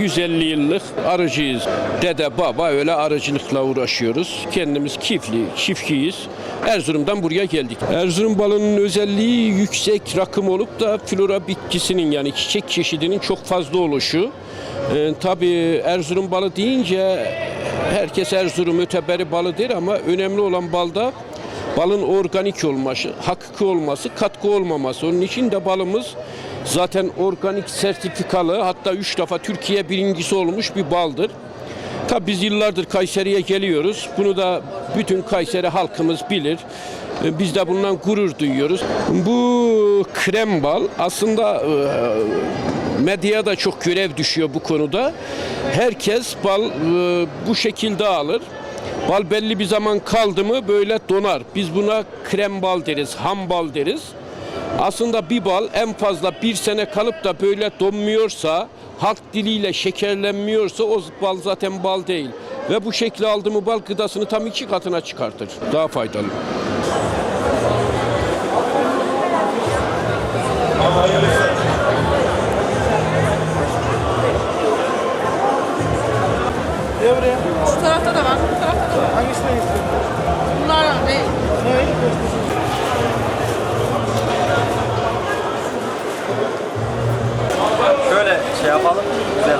150 yıllık arıcıyız. Dede baba öyle arıcılıkla uğraşıyoruz. Kendimiz kifli, çiftçiyiz. Erzurum'dan buraya geldik. Erzurum balının özelliği yüksek rakım olup da flora bitkisinin yani çiçek çeşidinin çok fazla oluşu. Ee, tabii Erzurum balı deyince herkes Erzurum öteberi balı der ama önemli olan balda balın organik olması, hakiki olması, katkı olmaması. Onun için de balımız zaten organik sertifikalı hatta 3 defa Türkiye birincisi olmuş bir baldır. Tabii biz yıllardır Kayseri'ye geliyoruz. Bunu da bütün Kayseri halkımız bilir. Ee, Biz de bundan gurur duyuyoruz. Bu krem bal aslında e, medyaya da çok görev düşüyor bu konuda. Herkes bal e, bu şekilde alır. Bal belli bir zaman kaldı mı böyle donar. Biz buna krem bal deriz, ham bal deriz. Aslında bir bal en fazla bir sene kalıp da böyle donmuyorsa, halk diliyle şekerlenmiyorsa o bal zaten bal değil. Ve bu şekli aldı mı bal gıdasını tam iki katına çıkartır. Daha faydalı. Şu tarafta da var, bu tarafta da var. Hangisine istiyorsun? şey yapalım. Güzel.